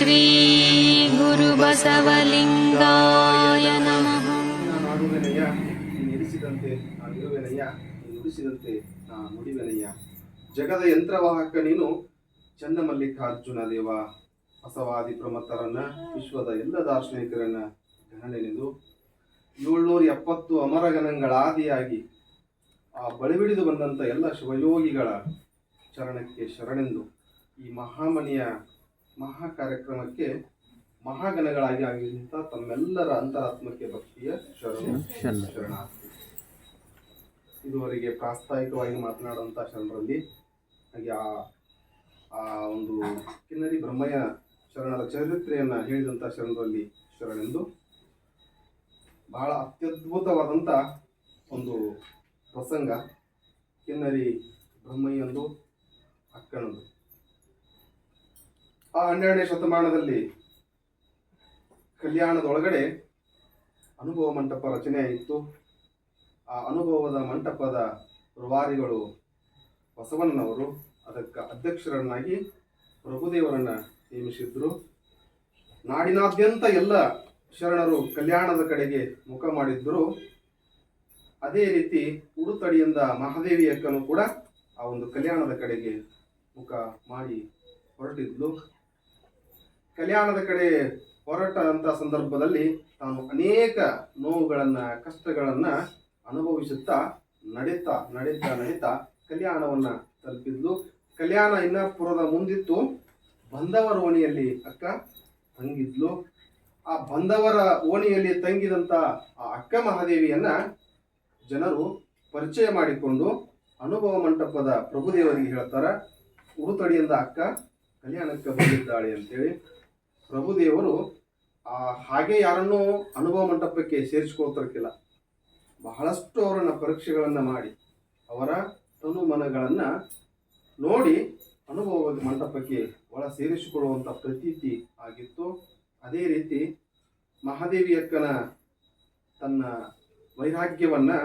ಶ್ರೀ ಗುರುಬಸವಲಿಂಗಾಯ ನಮಃ. ಜಗದ ಯಂತ್ರವಾಹಕ ನೀನು ಚನ್ನಮಲ್ಲಿಕಾರ್ಜುನ ದೇವ, ಬಸವಾದಿ ಪ್ರಮತ್ತರನ್ನ, ವಿಶ್ವದ ಎಲ್ಲ ದಾರ್ಶನಿಕರನ್ನ ಗಣನೆನೆದು ಏಳ್ನೂರ ಎಪ್ಪತ್ತು ಅಮರಗಣಗಳಾದಿಯಾಗಿ ಆ ಬಳಿಬಿಡಿದು ಬಂದಂಥ ಎಲ್ಲ ಶಿವಯೋಗಿಗಳ ಚರಣಕ್ಕೆ ಶರಣೆಂದು ಈ ಮಹಾಮನಿಯ ಮಹಾ ಕಾರ್ಯಕ್ರಮಕ್ಕೆ ಮಹಾಗಣಗಳಾಗಿ ಆಗಿದ್ದಂಥ ತಮ್ಮೆಲ್ಲರ ಅಂತರಾತ್ಮಕ್ಕೆ ಭಕ್ತಿಯ ಶರಣ. ಶರಣಾರ್ಥಿ. ಇದುವರೆಗೆ ಪ್ರಾಸ್ತಾವಿಕವಾಗಿ ಮಾತನಾಡುವಂಥ ಶರಣರಲ್ಲಿ ಹಾಗೆ ಆ ಆ ಒಂದು ಕಿನ್ನರಿ ಬ್ರಹ್ಮಯ್ಯ ಶರಣರ ಚರಿತ್ರೆಯನ್ನು ಹೇಳಿದಂಥ ಶರಣರಲ್ಲಿ ಶರಣೆಂದು ಬಹಳ ಅತ್ಯದ್ಭುತವಾದಂಥ ಒಂದು ಪ್ರಸಂಗ ಕಿನ್ನರಿ ಬ್ರಹ್ಮಯ್ಯಂದು ಅಕ್ಕನದು. ಆ ಹನ್ನೆರಡನೇ ಶತಮಾನದಲ್ಲಿ ಕಲ್ಯಾಣದೊಳಗಡೆ ಅನುಭವ ಮಂಟಪ ರಚನೆ ಆಯಿತು ಆ ಅನುಭವದ ಮಂಟಪದ ರುವಾರಿಗಳು ಬಸವಣ್ಣನವರು. ಅದಕ್ಕೆ ಅಧ್ಯಕ್ಷರನ್ನಾಗಿ ಪ್ರಭುದೇವರನ್ನು ನೇಮಿಸಿದ್ರು. ನಾಡಿನಾದ್ಯಂತ ಎಲ್ಲ ಶರಣರು ಕಲ್ಯಾಣದ ಕಡೆಗೆ ಮುಖ ಮಾಡಿದ್ದರು ಅದೇ ರೀತಿ ಉಡುತಡಿಯಿಂದ ಮಹಾದೇವಿ ಅಕ್ಕನು ಕೂಡ ಆ ಒಂದು ಕಲ್ಯಾಣದ ಕಡೆಗೆ ಮುಖ ಮಾಡಿ ಹೊರಟಿದ್ಲು. ಕಲ್ಯಾಣದ ಕಡೆ ಹೊರಟಂತ ಸಂದರ್ಭದಲ್ಲಿ ತಾನು ಅನೇಕ ನೋವುಗಳನ್ನ, ಕಷ್ಟಗಳನ್ನ ಅನುಭವಿಸುತ್ತಾ ನಡೀತಾ ನಡೀತಾ ನಡೀತಾ ಕಲ್ಯಾಣವನ್ನ ತಲುಪಿದ್ಲು. ಕಲ್ಯಾಣ ಇನ್ನಪುರದ ಮುಂದಿತ್ತು. ಬಂದವರ ಓಣಿಯಲ್ಲಿ ಅಕ್ಕ ತಂಗಿದ್ಲು. ಆ ಬಂದವರ ಓಣಿಯಲ್ಲಿ ತಂಗಿದಂತ ಆ ಅಕ್ಕ ಮಹಾದೇವಿಯನ್ನ ಜನರು ಪರಿಚಯ ಮಾಡಿಕೊಂಡು ಅನುಭವ ಮಂಟಪದ ಪ್ರಭುದೇವರಿಗೆ ಹೇಳ್ತಾರ ಉರುತಡಿಯಿಂದ ಅಕ್ಕ ಕಲ್ಯಾಣಕ್ಕೆ ಬಂದಿದ್ದಾಳೆ ಅಂತೇಳಿ. ಪ್ರಭುದೇವರು ಹಾಗೆ ಯಾರನ್ನೂ ಅನುಭವ ಮಂಟಪಕ್ಕೆ ಸೇರಿಸ್ಕೊಳ್ತಿರ್ಕಿಲ್ಲ ಬಹಳಷ್ಟು ಅವರನ್ನು ಪರೀಕ್ಷೆಗಳನ್ನು ಮಾಡಿ, ಅವರ ತನು ಮನಗಳನ್ನು ನೋಡಿ ಅನುಭವ ಮಂಟಪಕ್ಕೆ ಒಳ ಸೇರಿಸಿಕೊಳ್ಳುವಂಥ ಪ್ರತೀತಿ ಆಗಿತ್ತು. ಅದೇ ರೀತಿ ಮಹಾದೇವಿ ಅಕ್ಕನ ತನ್ನ ವೈರಾಗ್ಯವನ್ನು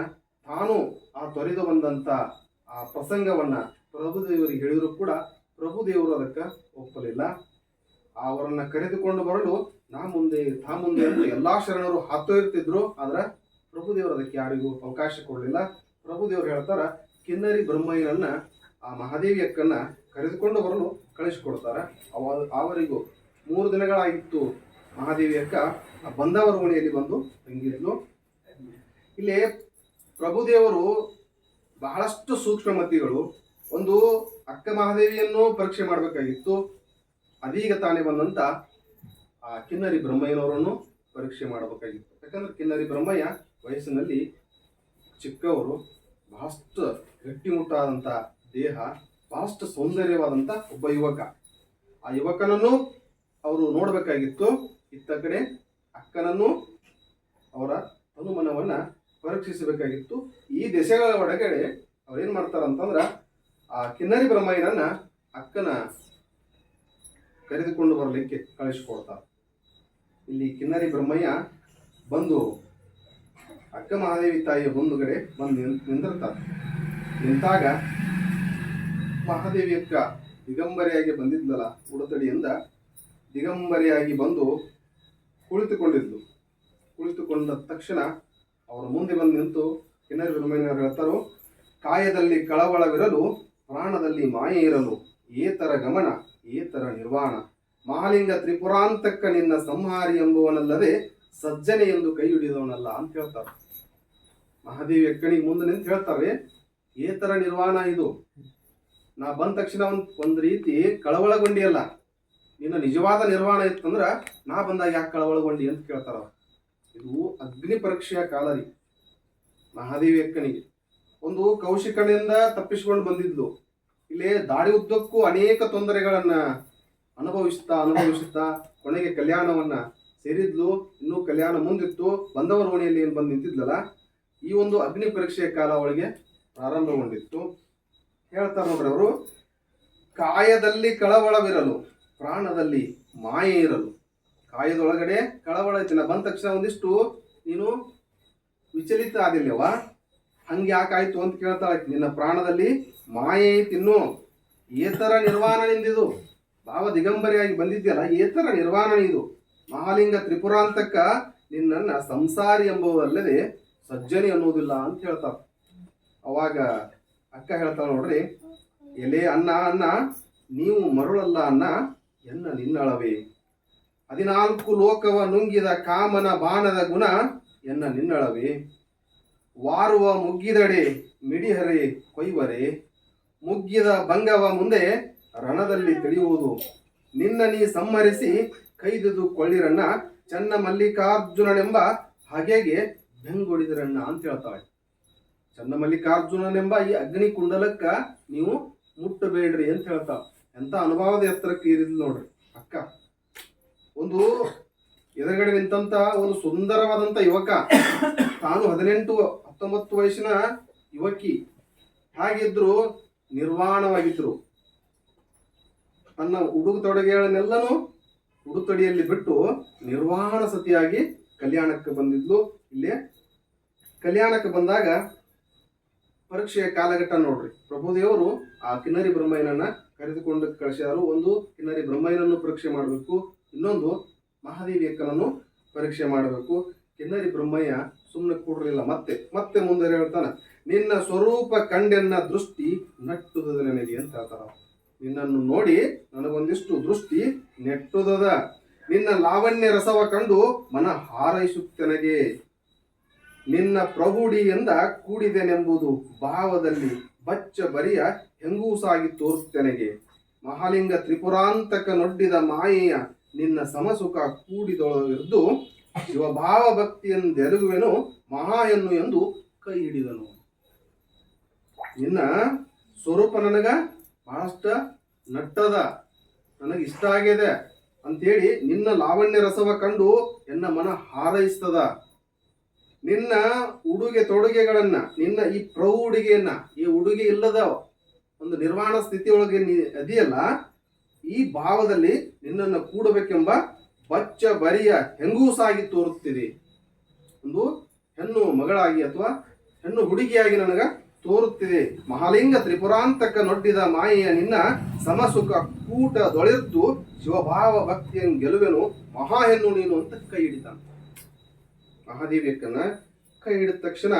ತಾನು ಆ ತೊರೆದು ಬಂದಂಥ ಆ ಪ್ರಸಂಗವನ್ನು ಪ್ರಭುದೇವರಿಗೆ ಹೇಳಿದರೂ ಕೂಡ ಪ್ರಭುದೇವರು ಅದಕ್ಕೆ ಒಪ್ಪಲಿಲ್ಲ. ಅವರನ್ನ ಕರೆದುಕೊಂಡು ಬರಲು ನಾ ಮುಂದೆ ತಾ ಮುಂದೆ ಅಂತ ಎಲ್ಲಾ ಶರಣರು ಹಾತೊಯ್ತಿದ್ರು ಆದ್ರೆ ಪ್ರಭುದೇವರು ಅದಕ್ಕೆ ಯಾರಿಗೂ ಅವಕಾಶ ಕೊಡಲಿಲ್ಲ. ಪ್ರಭುದೇವರು ಹೇಳ್ತಾರ, ಕಿನ್ನರಿ ಬ್ರಹ್ಮಯ್ಯನನ್ನ ಆ ಮಹಾದೇವಿ ಅಕ್ಕನ್ನ ಕರೆದುಕೊಂಡು ಬರಲು ಕಳಿಸಿಕೊಡ್ತಾರ. ಅವ ಅವರಿಗೂ ಮೂರು ದಿನಗಳಾಗಿತ್ತು ಮಹಾದೇವಿ ಅಕ್ಕ ಆ ಬಂದವರ ಓಣಿಯಲ್ಲಿ ಬಂದು ತಂಗಿದ್ಲು ಇಲ್ಲಿ ಪ್ರಭುದೇವರು ಬಹಳಷ್ಟು ಸೂಕ್ಷ್ಮಮತಿಗಳು. ಒಂದು ಅಕ್ಕ ಮಹಾದೇವಿಯನ್ನು ಪರೀಕ್ಷೆ ಮಾಡಬೇಕಾಗಿತ್ತು. ಅದೀಗ ತಾನೇ ಬಂದಂತ, ಆ, ಕಿನ್ನರಿ ಬ್ರಹ್ಮಯ್ಯನವರನ್ನು ಪರೀಕ್ಷೆ ಮಾಡಬೇಕಾಗಿತ್ತು. ಯಾಕಂದ್ರೆ ಕಿನ್ನರಿ ಬ್ರಹ್ಮಯ್ಯ ವಯಸ್ಸಿನಲ್ಲಿ ಚಿಕ್ಕವರು, ಬಹಳಷ್ಟು ಗಟ್ಟಿಮುಟ್ಟಾದಂಥ ದೇಹ, ಬಹಳಷ್ಟು ಸೌಂದರ್ಯವಾದಂಥ ಒಬ್ಬ ಯುವಕ. ಆ ಯುವಕನನ್ನು ಅವರು ನೋಡಬೇಕಾಗಿತ್ತು. ಇತ್ತ ಕಡೆ ಅಕ್ಕನನ್ನು ಅವರ ಅನುಮನವನ್ನ ಪರೀಕ್ಷಿಸಬೇಕಾಗಿತ್ತು. ಈ ದೆಸೆಗಳ ಒಳಗಡೆ ಅವ್ರೇನ್ ಮಾಡ್ತಾರಂತಂದ್ರ, ಆ ಕಿನ್ನರಿ ಬ್ರಹ್ಮಯ್ಯನನ್ನ ಅಕ್ಕನ ಕರೆದುಕೊಂಡು ಬರಲಿಕ್ಕೆ ಕಳಿಸಿಕೊಡ್ತಾರೆ. ಇಲ್ಲಿ ಕಿನ್ನರಿ ಬ್ರಹ್ಮಯ್ಯ ಬಂದು ಅಕ್ಕ ಮಹಾದೇವಿ ತಾಯಿಯ ಮುಂದುಗಡೆ ಬಂದು ನಿಂತಿರ್ತಾರೆ ನಿಂತಾಗ ಮಹಾದೇವಿ ಅಕ್ಕ ದಿಗಂಬರಿಯಾಗಿ ಬಂದಿದ್ಲಲ್ಲ, ಉಡತಡಿಯಿಂದ ದಿಗಂಬರಿಯಾಗಿ ಬಂದು ಕುಳಿತುಕೊಂಡಿದ್ಲು. ಕುಳಿತುಕೊಂಡ ತಕ್ಷಣ ಅವರ ಮುಂದೆ ಬಂದು ನಿಂತು ಕಿನ್ನರಿ ಬ್ರಹ್ಮಯ್ಯನವರು ಹೇಳ್ತಾರೋ, ಕಾಯದಲ್ಲಿ ಕಳವಳವಿರಲು, ಪ್ರಾಣದಲ್ಲಿ ಮಾಯೆ ಇರಲು, ಏತರ ಗಮನ ಏತರ ನಿರ್ವಾಣ. ಮಹಾಲಿಂಗ ತ್ರಿಪುರಾಂತಕ್ಕ ನಿನ್ನ ಸಂಹಾರಿ ಎಂಬುವನಲ್ಲದೆ ಸಜ್ಜನೆ ಎಂದು ಕೈ ಹಿಡಿದವನಲ್ಲ ಅಂತ ಹೇಳ್ತಾರೆ. ಮಹಾದೇವಿ ಎಕ್ಕಣಿಗೆ ಮುಂದೆ ನಿಂತು ಹೇಳ್ತಾರೆ, ಏತರ ನಿರ್ವಾಣ ಇದು. ನಾ ಬಂದ ತಕ್ಷಣ ಒಂದು ಒಂದು ರೀತಿ ಕಳವಳಗೊಂಡಿಯಲ್ಲ, ನಿನ್ನ ನಿಜವಾದ ನಿರ್ವಾಣ ಇತ್ತಂದ್ರೆ ನಾ ಬಂದಾಗ ಯಾಕೆ ಕಳವಳಗೊಂಡಿ ಅಂತ ಕೇಳ್ತಾರ. ಇದು ಅಗ್ನಿ ಪರೀಕ್ಷೆಯ ಕಾಲ ರೀ. ಮಹಾದೇವಿ ಎಕ್ಕನಿಗೆ ಒಂದು ಕೌಶಿಕನಿಂದ ತಪ್ಪಿಸಿಕೊಂಡು ಬಂದಿದ್ಲು ಇಲ್ಲಿ ದಾಳಿ ಉದ್ದಕ್ಕೂ ಅನೇಕ ತೊಂದರೆಗಳನ್ನ ಅನುಭವಿಸ್ತಾ ಅನುಭವಿಸುತ್ತಾ ಕೊನೆಗೆ ಕಲ್ಯಾಣವನ್ನ ಸೇರಿದ್ಲು. ಇನ್ನೂ ಕಲ್ಯಾಣ ಮುಂದಿತ್ತು. ಬಂದವರ ಓಣಿಯಲ್ಲಿ ಏನು ಬಂದು ನಿಂತಿದ್ಲಲ್ಲ, ಈ ಒಂದು ಅಗ್ನಿ ಪರೀಕ್ಷೆಯ ಕಾಲ ಅವಳಿಗೆ ಪ್ರಾರಂಭಗೊಂಡಿತ್ತು. ಹೇಳ್ತಾರೆ ನೋಡ್ರಿ ಅವರು, ಕಾಯದಲ್ಲಿ ಕಳವಳವಿರಲು, ಪ್ರಾಣದಲ್ಲಿ ಮಾಯೆ ಇರಲು. ಕಾಯದೊಳಗಡೆ ಕಳವಳ ಇತ್ತಿಲ್ಲ ಬಂದ ತಕ್ಷಣ ಒಂದಿಷ್ಟು ನೀನು ವಿಚಲಿತ ಆದಿಲ್ಲವ ಹಂಗೆ ಯಾಕಾಯ್ತು ಅಂತ ಕೇಳ್ತಾಳೆ ನಿನ್ನ ಪ್ರಾಣದಲ್ಲಿ ಮಾಯೆ ತಿನ್ನು ಏತರ ನಿರ್ವಾಣ ನಿಂದಿದು ಭಾವ ದಿಗಂಬರಿಯಾಗಿ ಬಂದಿದ್ಯಲ್ಲ, ಏತರ ನಿರ್ವಾಣ ಇದು. ಮಹಾಲಿಂಗ ತ್ರಿಪುರಾಂತಕ್ಕ ನಿನ್ನನ್ನ ಸಂಸಾರಿ ಎಂಬುವಲ್ಲದೆ ಸಜ್ಜನಿ ಅನ್ನೋದಿಲ್ಲ ಅಂತ ಹೇಳ್ತಾರ ಅವಾಗ ಅಕ್ಕ ಹೇಳ್ತಾಳೆ ನೋಡ್ರಿ, ಎಲೆ ಅನ್ನ ಅನ್ನ, ನೀವು ಮರುಳಲ್ಲ ಅನ್ನ, ಎನ್ನ ನಿನ್ನಳವೆ. ಹದಿನಾಲ್ಕು ಲೋಕವ ನುಂಗಿದ ಕಾಮನ ಬಾಣದ ಗುಣ ಎನ್ನ ನಿನ್ನಳವೇ. ವಾರುವ ಮುಗ್ಗಿದಡಿ ಮಿಡಿಹರಿ ಕೊಯ್ವರೆ. ಮುಗ್ಗಿದ ಭಂಗವ ಮುಂದೆ ರಣದಲ್ಲಿ ತಿಳಿಯುವುದು. ನಿನ್ನ ನೀ ಸಂಹರಿಸಿ ಕೈದುದು ಕೊಳ್ಳಿರಣ್ಣ, ಚನ್ನ ಮಲ್ಲಿಕಾರ್ಜುನನೆಂಬ ಹಗೆಗೆ ಬೆಂಗೊಡಿದಿರಣ್ಣ ಅಂತ ಹೇಳ್ತಾಳೆ. ಚನ್ನ ಮಲ್ಲಿಕಾರ್ಜುನನೆಂಬ ಈ ಅಗ್ನಿ ಕುಂಡಲಕ್ಕ ನೀವು ಮುಟ್ಟಬೇಡ್ರಿ ಅಂತ ಹೇಳ್ತಾ ಎಂತ ಅನುಭವದ ಎತ್ತರಕ್ಕೆ ಇರಿದ್ರು ನೋಡ್ರಿ ಅಕ್ಕ. ಒಂದು ಎದುರುಗಡೆ ನಿಂತಂತ ಒಂದು ಸುಂದರವಾದಂತ ಯುವಕ. ತಾನು ಹದಿನೆಂಟು ಹತ್ತೊಂಬತ್ತು ವಯಸ್ಸಿನ ಯುವಕಿ ಹಾಗಿದ್ರು ನಿರ್ವಾಣವಾಗಿದ್ರು. ತನ್ನ ಉಡುಗು ತೊಡುಗೆಗಳನ್ನೆಲ್ಲನೂ ಉಡುತಡಿಯಲ್ಲಿ ಬಿಟ್ಟು ನಿರ್ವಾಣ ಸತಿಯಾಗಿ ಕಲ್ಯಾಣಕ್ಕೆ ಬಂದಿದ್ಲು. ಇಲ್ಲಿ ಕಲ್ಯಾಣಕ್ಕೆ ಬಂದಾಗ ಪರೀಕ್ಷೆಯ ಕಾಲಘಟ್ಟ ನೋಡ್ರಿ. ಪ್ರಭುದೇವರು ಆ ಕಿನ್ನರಿ ಬ್ರಹ್ಮಯ್ಯನನ್ನ ಕರೆದುಕೊಂಡು ಕಳಿಸಿದರು ಒಂದು, ಕಿನ್ನರಿ ಬ್ರಹ್ಮಯ್ಯನನ್ನು ಪರೀಕ್ಷೆ ಮಾಡಬೇಕು. ಇನ್ನೊಂದು, ಮಹಾದೇವಿ ಅಕ್ಕನನ್ನು ಪರೀಕ್ಷೆ ಮಾಡಬೇಕು. ಕಿನ್ನರಿ ಬ್ರಹ್ಮಯ್ಯ ಸುಮ್ಮನೆ ಕೂಡಲಿಲ್ಲ ಮತ್ತೆ ಮತ್ತೆ ಮುಂದೆ ಹೇಳ್ತಾನೆ, ನಿನ್ನ ಸ್ವರೂಪ ಕಂಡೆನ್ನ ದೃಷ್ಟಿ ನೆಟ್ಟುದದ ನನಗೆ ಅಂತ ಹೇಳ್ತಾರ ನಿನ್ನನ್ನು ನೋಡಿ ನನಗೊಂದಿಷ್ಟು ದೃಷ್ಟಿ ನೆಟ್ಟುದದ. ನಿನ್ನ ಲಾವಣ್ಯ ರಸವ ಕಂಡು ಮನ ಹಾರೈಸುತ್ತನಗೆ ನಿನ್ನ ಪ್ರಭುಡಿಯಿಂದ ಕೂಡಿದೆನೆಂಬುದು ಭಾವದಲ್ಲಿ ಬಚ್ಚ ಬರಿಯ ಹೆಂಗೂಸಾಗಿ ತೋರುತ್ತನೆಗೆ. ಮಹಾಲಿಂಗ ತ್ರಿಪುರಾಂತಕ ನೊಡ್ಡಿದ ಮಾಯೆಯ ನಿನ್ನ ಸಮಸುಖ ಕೂಡಿದೊಳಗಿದ್ದು ಶಿವಭಾವ ಭಕ್ತಿಯೆಂದೆರಗುವೆನು ಮಹಾ ಎನ್ನು ಎಂದು ಕೈ ಹಿಡಿದನು ನಿನ್ನ ಸ್ವರೂಪ ನನಗ ಬಹಳಷ್ಟ ನಟ್ಟದ ನನಗೆ ಇಷ್ಟ ಆಗಿದೆ ಅಂತೇಳಿ ನಿನ್ನ ಲಾವಣ್ಯ ರಸವ ಕಂಡು ಎನ್ನ ಮನ ಹಾರೈಸ್ತದ. ನಿನ್ನ ಉಡುಗೆ ತೊಡುಗೆಗಳನ್ನು, ನಿನ್ನ ಈ ಪ್ರೌಢಿಗೆಯನ್ನ, ಈ ಉಡುಗೆ ಇಲ್ಲದ ಒಂದು ನಿರ್ವಾಣ ಸ್ಥಿತಿಯೊಳಗೆ ನೀ ಅದೆಯಲ್ಲ, ಈ ಭಾವದಲ್ಲಿ ನಿನ್ನನ್ನು ಕೂಡಬೇಕೆಂಬ ಬಚ್ಚ ಬರಿಯ ಹೆಂಗೂಸಾಗಿ ತೋರುತ್ತಿದೆ. ಒಂದು ಹೆಣ್ಣು ಮಗಳಾಗಿ ಅಥವಾ ಹೆಣ್ಣು ಹುಡುಗಿಯಾಗಿ ನನಗ ತೋರುತ್ತಿದೆ. ಮಹಾಲಿಂಗ ತ್ರಿಪುರಾಂತಕ ನೊಡ್ಡಿದ ಮಾಯೆಯ ನಿನ್ನ ಸಮಸುಖ ಕೂಟ ದೊಳೆದ್ದು ಶಿವಭಾವ ಭಕ್ತಿಯನ್ನು ಗೆಲುವೆನು ಮಹಾ ಹೆಣ್ಣು ನೀನು ಅಂತ ಕೈ ಹಿಡಿತಾನೆ. ಮಹಾದೇವಿ ಅಕ್ಕನ ಕೈ ಹಿಡಿದ ತಕ್ಷಣ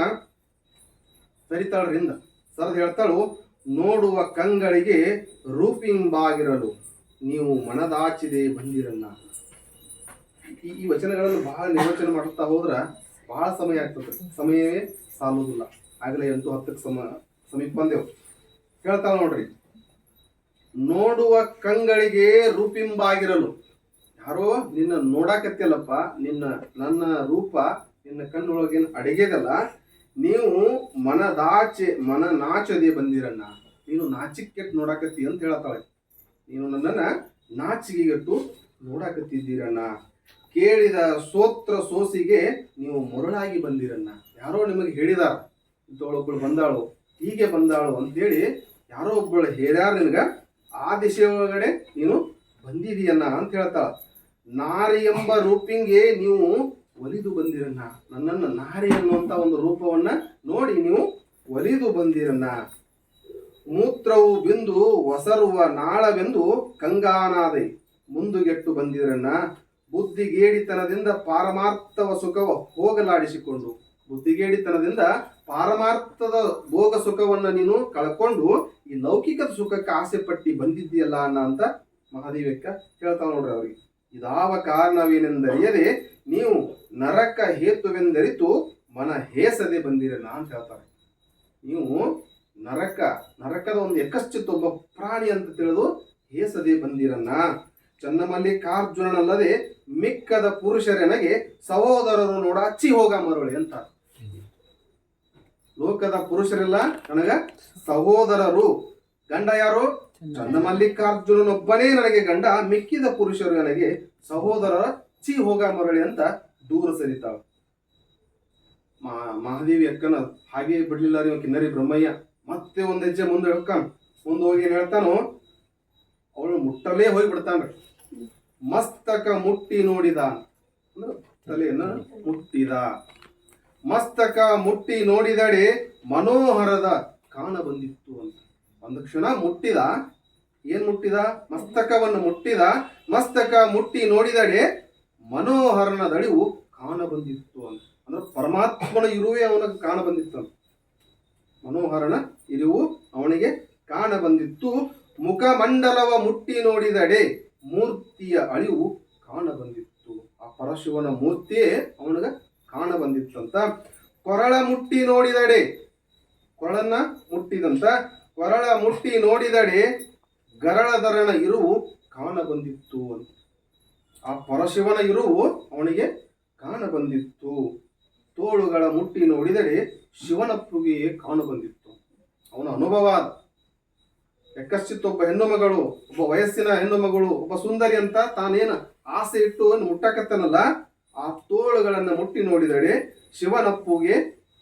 ಸರಿತಾಳ್ರಿಂದ ಸರದ್ ಹೇಳ್ತಾಳು, ನೋಡುವ ಕಂಗಳಿಗೆ ರೂಪಿಂಬಾಗಿರಲು. ನೀವು ಮನದಾಚಿದೆ ಬಂದಿರಲ್ಲ. ಈ ಈ ವಚನಗಳನ್ನು ಬಹಳ ನಿರ್ವಚನ ಮಾಡುತ್ತಾ ಹೋದ್ರ ಬಹಳ ಸಮಯ ಆಗ್ತದೆ. ಸಮಯವೇ ಸಾಲುವುದಿಲ್ಲ. ಆಗಲೇ ಎಂಟು ಹತ್ತಕ್ಕೆ ಸಮ, ಸಮೀಪ ಬಂದೆವು. ಹೇಳ್ತಾಳ ನೋಡ್ರಿ. ನೋಡುವ ಕಂಗಳಿಗೆ ರೂಪಿಂಬಾಗಿರಲು. ಯಾರೋ ನಿನ್ನ ನೋಡಾಕತ್ತಿಯಲ್ಲಪ್ಪ, ನಿನ್ನ, ನನ್ನ ರೂಪ ನಿನ್ನ ಕಣ್ಣೊಳಗೇನು ಅಡಗೆದಲ್ಲ ನೀವು ಮನದಾಚೆ ಮನ ನಾಚದೆ ಬಂದಿರಣ್ಣ. ನೀನು ನಾಚಿಕೆಟ್ಟು ನೋಡಾಕತ್ತಿ ಅಂತ ಹೇಳ್ತಾಳೆ. ನೀನು ನನ್ನನ್ನು ನಾಚಿಗೆಗಟ್ಟು ನೋಡಾಕತ್ತಿದ್ದೀರಣ್ಣ. ಕೇಳಿದ ಸೋತ್ರ ಸೋಸಿಗೆ ನೀವು ಮರುಳಾಗಿ ಬಂದಿರನ್ನ. ಯಾರೋ ನಿಮಗೆ ಹೇಳಿದಾರ ಇಂಥವಳೊಬ್ಬಳು ಬಂದಾಳು, ಹೀಗೆ ಬಂದಾಳು ಅಂತೇಳಿ ಯಾರೋ ಒಬ್ಬಳು ಹೇಳ್ಯಾರ ನಿನಗ, ಆ ದಿಶೆ ಒಳಗಡೆ ನೀನು ಬಂದಿದೀಯನ್ನ ಅಂತ ಹೇಳ್ತಾಳ. ನಾರಿ ಎಂಬ ರೂಪಿಂಗೆ ನೀವು ಒಲಿದು ಬಂದಿರನ್ನ. ನನ್ನನ್ನು ನಾರಿ ಅನ್ನುವಂತ ಒಂದು ರೂಪವನ್ನ ನೋಡಿ ನೀವು ಒಲಿದು ಬಂದಿರನ್ನ. ಮೂತ್ರವು ಬಿಂದು, ಒಸರುವ ನಾಳವೆಂದು ಕಂಗಾನಾದೆ ಮುಂದುಗೆಟ್ಟು ಬಂದಿರಣ್ಣ ಬುದ್ಧಿಗೇಡಿತನದಿಂದ ಪಾರಮಾರ್ಥವ ಸುಖವ ಹೋಗಲಾಡಿಸಿಕೊಂಡು, ಬುದ್ಧಿಗೇಡಿತನದಿಂದ ಪಾರಮಾರ್ಥದ ಭೋಗ ಸುಖವನ್ನು ನೀನು ಕಳ್ಕೊಂಡು ಈ ಲೌಕಿಕದ ಸುಖಕ್ಕೆ ಆಸೆ ಪಟ್ಟಿ ಬಂದಿದ್ದೀಯಲ್ಲ ಅನ್ನ ಅಂತ ಮಹಾದೇವಕ್ಕ ಹೇಳ್ತಾವ ನೋಡ್ರಿ ಅವರಿಗೆ. ಇದಾವ ಕಾರಣವೇನೆಂದರಿಯದೆ ನೀವು ನರಕ ಹೇತುವೆಂದರಿತು ಮನ ಹೇಸದೆ ಬಂದಿರಲ್ಲ ಅಂತ ಹೇಳ್ತಾರೆ. ನೀವು ನರಕ, ನರಕದ ಒಂದು ಯಕಶ್ಚಿತ್ ಒಬ್ಬ ಪ್ರಾಣಿ ಅಂತ ತಿಳಿದು ಹೇಸದೆ ಬಂದಿರನ್ನ ಚನ್ನಮಲ್ಲಿಕಾರ್ಜುನನಲ್ಲದೆ ಮಿಕ್ಕದ ಪುರುಷರೆನಗೆ ಸಹೋದರರು ನೋಡ ಅಚ್ಚಿ ಹೋಗ ಮರಳಿ ಅಂತ. ಲೋಕದ ಪುರುಷರೆಲ್ಲ ನನಗ ಸಹೋದರರು. ಗಂಡ ಯಾರು? ಚನ್ನಮಲ್ಲಿಕಾರ್ಜುನನೊಬ್ಬನೇ ನನಗೆ ಗಂಡ. ಮಿಕ್ಕಿದ ಪುರುಷರು ನನಗೆ ಸಹೋದರರ ಚಿ ಹೋಗ ಮರಳಿ ಅಂತ ದೂರ ಸರಿತಾವ. ಮಹಾದೇವಿ ಅಕ್ಕನ ಹಾಗೆ ಬಿಡ್ಲಿಲ್ಲ ನೀವು ಕಿನ್ನರಿ ಬ್ರಹ್ಮಯ್ಯ. ಮತ್ತೆ ಒಂದ್ ಹೆಜ್ಜೆ ಮುಂದೆ ಹೇಳ್ತಾನ ಮುಂದೆ ಹೋಗಿ ಏನ್ ಹೇಳ್ತಾನೋ, ಅವಳು ಮುಟ್ಟಲೇ ಹೋಗಿ ಬಿಡ್ತಾನ್ರಿ ಮಸ್ತಕ ಮುಟ್ಟಿ ನೋಡಿದ. ಅಂದ್ರೆ ತಲೆಯನ್ನ ಮುಟ್ಟಿದ. ಮಸ್ತಕ ಮುಟ್ಟಿ ನೋಡಿದಡೆ ಮನೋಹರದ ಕಾಣ ಬಂದಿತ್ತು ಅಂತ. ಒಂದು ಕ್ಷಣ ಮುಟ್ಟಿದ. ಏನ್ ಮುಟ್ಟಿದ? ಮಸ್ತಕವನ್ನು ಮುಟ್ಟಿದ. ಮಸ್ತಕ ಮುಟ್ಟಿ ನೋಡಿದಡೆ ಮನೋಹರನ ದಡಿವು ಕಾಣ ಬಂದಿತ್ತು ಅಂತ. ಅಂದ್ರೆ ಪರಮಾತ್ಮನ ಇರುವೆ ಅವನಿಗೆ ಕಾಣ ಬಂದಿತ್ತು ಅಂತ. ಮನೋಹರನ ಇರುವು ಅವನಿಗೆ ಕಾಣ ಬಂದಿತ್ತು. ಮುಖಮಂಡಲವ ಮುಟ್ಟಿ ನೋಡಿದಡೆ ಮೂರ್ತಿಯ ಅಳಿವು ಕಾಣ ಬಂದಿತ್ತು. ಆ ಪರಶಿವನ ಮೂರ್ತಿಯೇ ಅವನಿಗೆ ಕಾಣ ಬಂದಿತ್ತಂತ. ಕೊರಳ ಮುಟ್ಟಿ ನೋಡಿದಡೆ. ಕೊರಳನ್ನ ಮುಟ್ಟಿದಂತ. ಕೊರಳ ಮುಟ್ಟಿ ನೋಡಿದಡೆ ಗರಳಧರಣ ಇರುವು ಕಾಣ ಬಂದಿತ್ತು ಅಂತ. ಆ ಪರಶಿವನ ಇರುವು ಅವನಿಗೆ ಕಾಣ ಬಂದಿತ್ತು. ತೋಳುಗಳ ಮುಟ್ಟಿ ನೋಡಿದಡೆ ಶಿವನಪ್ಪುಗೆಯೇ ಕಾಣ ಬಂದಿತ್ತು. ಅವನ ಅನುಭವ. ಯಾಕಶ್ಚಿತ್ ಒಬ್ಬ ಹೆಣ್ಣು ಮಗಳು, ಒಬ್ಬ ವಯಸ್ಸಿನ ಹೆಣ್ಣು ಮಗಳು, ಒಬ್ಬ ಸುಂದರಿ ಅಂತ ತಾನೇನ ಆಸೆ ಇಟ್ಟು ಮುಟ್ಟಕತ್ತನಲ್ಲ, ಆ ತೋಳುಗಳನ್ನ ಮುಟ್ಟಿ ನೋಡಿದಡೆ ಶಿವನಪ್ಪುಗೆ